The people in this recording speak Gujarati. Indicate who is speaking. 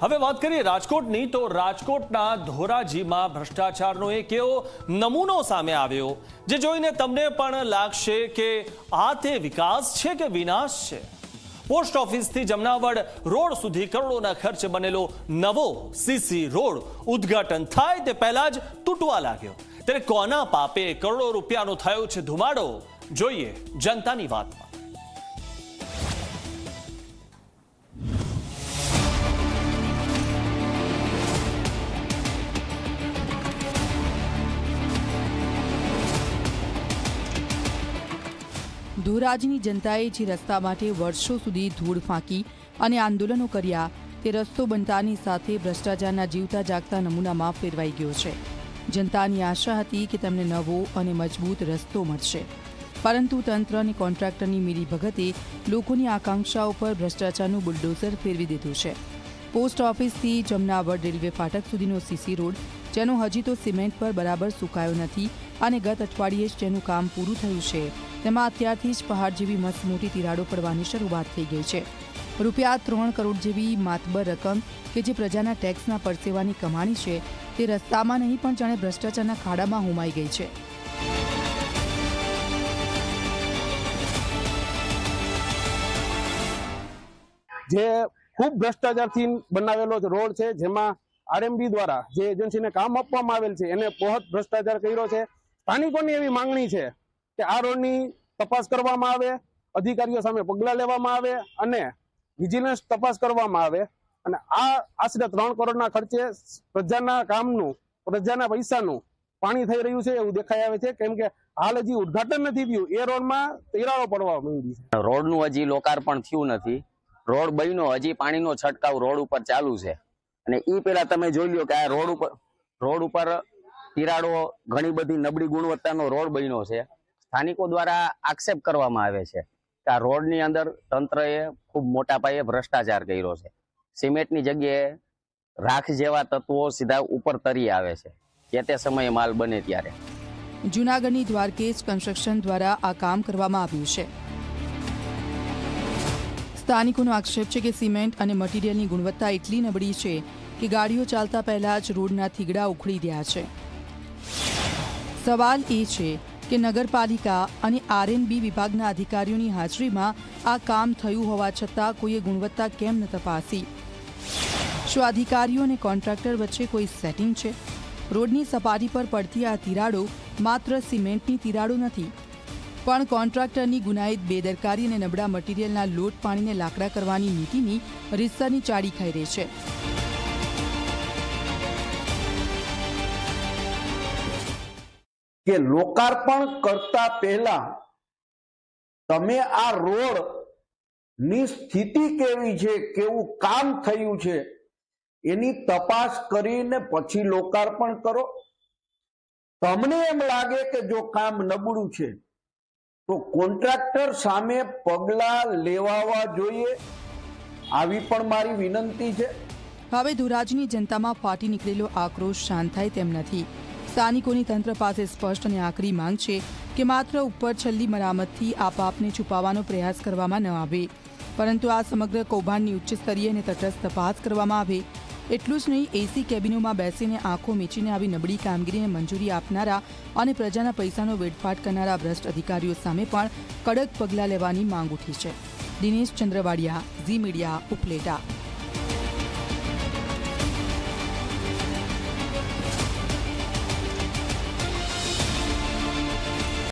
Speaker 1: હવે વાત કરીએ રાજકોટની, તો રાજકોટના ધોરાજીમાં ભ્રષ્ટાચારનો એક એવો નમૂનો સામે આવ્યો, જે જોઈને તમને પણ લાગશે કે આ તે વિકાસ છે કે વિનાશ છે? પોસ્ટ ઓફિસથી જમનાવડ રોડ સુધી કરોડોના ખર્ચે બનેલો નવો સીસી રોડ ઉદ્ઘાટન થાય તે પહેલા જ તૂટવા લાગ્યો. ત્યારે કોના પાપે કરોડો રૂપિયાનો થયો છે ધુમાડો? જોઈએ જનતાની વાતમાં.
Speaker 2: ધોરાજની જનતાએ જે રસ્તા માટે વર્ષો સુધી ધૂળ ફાંકી અને આંદોલનો કર્યા, તે રસ્તો બનતાની સાથે ભ્રષ્ટાચારના જીવતા જાગતા નમૂનામાં ફેરવાઈ ગયો છે. જનતાની આશા હતી કે તેમને નવો અને મજબૂત રસ્તો મળશે. પરંતુ તંત્ર અને કોન્ટ્રાક્ટરની મિલીભગતે લોકોની આકાંક્ષાઓ પર ભ્રષ્ટાચારનું બુલડોઝર ફેરવી દીધું છે. પોસ્ટ ઓફિસથી જમનાવડ રેલવે ફાટક સુધીનો સીસી રોડ, જેનો હજી તો સિમેન્ટ પર બરાબર સુકાયો નથી અને ગત અઠવાડિયે જ જેનું કામ પૂરું થયું છે. તેમાં અત્યારથી જ પહાડ જેવી મસ્ત મોટી તિરાડો પડવાની શરૂઆત થઈ ગઈ છે. રૂપિયા ત્રણ કરોડ જેવી માતબર રકમ કે જે પ્રજાના ટેક્સના પરસેવાની કમાણી છે, તે રસ્તામાં નહીં પણ જાણે ભ્રષ્ટાચારના ખાડામાં હોમાઈ ગઈ છે.
Speaker 3: જે ખૂબ ભ્રષ્ટાચારથી બનાવેલો રોડ છે, જેમાં આરએમબી દ્વારા જે એજન્સીને કામ આપવામાં આવેલ છે, એને બહોત ભ્રષ્ટાચાર કર્યો છે. સ્થાનિકોની એવી માંગણી છે કે આ રોડની તપાસ કરવામાં આવે, અધિકારીઓ સામે પગલાં લેવામાં આવે અને વિજિલન્સ તપાસ કરવામાં આવે. અને આ આશરે ત્રણ કરોડના ખર્ચે પ્રજાના કામનું, પ્રજાના પૈસાનું પાણી થઈ રહ્યું છે એવું દેખાઈ આવે છે. કેમ કે હાલ હજી ઉદઘાટન નથી થયું. એ રોડમાં તિરાડો પડવા માંડી છે.
Speaker 4: રોડનું હજી લોકાર્પણ થયું નથી. રોડ બન્યો, હજી પાણીનો છંટકાવ રોડ ઉપર ચાલુ છે. અને એ પેલા તમે જોઈ લો કે આ રોડ ઉપર રોડ ઉપર તિરાડો ઘણી બધી નબળી ગુણવત્તાનો રોડ બન્યો છે. સ્થાનિકો દ્વારા આક્ષેપ કરવામાં આવે છે કે આ રોડની અંદર તંત્રએ ખૂબ મોટા પાયે ભ્રષ્ટાચાર કર્યો છે. સિમેન્ટની જગ્યાએ રાખ જેવા તત્વો સીધા ઉપર તરી આવે છે. જે તે સમયે માલ બને ત્યારે.
Speaker 2: જૂનાગઢની દ્વારકેજ કન્સ્ટ્રક્શન દ્વારા આ કામ કરવામાં આવ્યું છે. સ્થાનિકોનો આક્ષેપ છે કે સિમેન્ટ અને મટીરીયલની ગુણવત્તા એટલી નબળી છે કે ગાડીઓ ચાલતા પહેલા જ રોડના થીગડા ઉખડી રહ્યા છે. સવાલ એ છે કે નગરપાલિકા અને આરએનબી વિભાગના અધિકારીઓની હાજરીમાં આ કામ થયું હોવા છતાં કોઈએ ગુણવત્તા કેમ ન તપાસી? શું અધિકારીઓ અને કોન્ટ્રાક્ટર વચ્ચે કોઈ સેટિંગ છે? રોડની સપાટી પર પડતી આ તિરાડો માત્ર સિમેન્ટની તિરાડો નથી, પણ કોન્ટ્રાક્ટરની ગુનાહિત બેદરકારી અને નબળા મટીરીયલના લોટ પાણીને લાકડા કરવાની નીતિની રીતસરની ચાડી ખાઈ રહી છે.
Speaker 5: કે લોકાર્પણ કરતા પહેલા તમે આ રોડની સ્થિતિ કેવી છે, કેવું કામ થયું છે, એની તપાસ કરીને પછી લોકાર્પણ કરો. તમને એમ લાગે કે જો કામ નબળું છે, તો કોન્ટ્રાક્ટર સામે પગલા લેવાવા જોઈએ. આવી પણ મારી વિનંતી છે.
Speaker 2: હવે ધોરાજની જનતામાં ફાટી નીકળેલો આક્રોશ શાંત થાય તેમ નથી. સ્થાનિકોની તંત્ર પાસે સ્પષ્ટ અને આકરી માંગ છે કે માત્ર ઉપર છેલ્લી મરામતથી આ છુપાવવાનો પ્રયાસ કરવામાં ન આવે. પરંતુ આ સમગ્ર કૌભાંડની ઉચ્ચ સ્તરીય અને તટસ્થ તપાસ કરવામાં આવે. એટલું જ નહીં, એસી કેબિનોમાં બેસીને આંખો મીચીને આવી નબળી કામગીરીને મંજૂરી આપનારા અને પ્રજાના પૈસાનો વેડફાટ કરનારા ભ્રષ્ટ અધિકારીઓ સામે પણ કડક પગલાં લેવાની માંગ ઉઠી છે. દિનેશ ચંદ્રવાડિયા, ઝી મીડિયા, ઉપલેટા.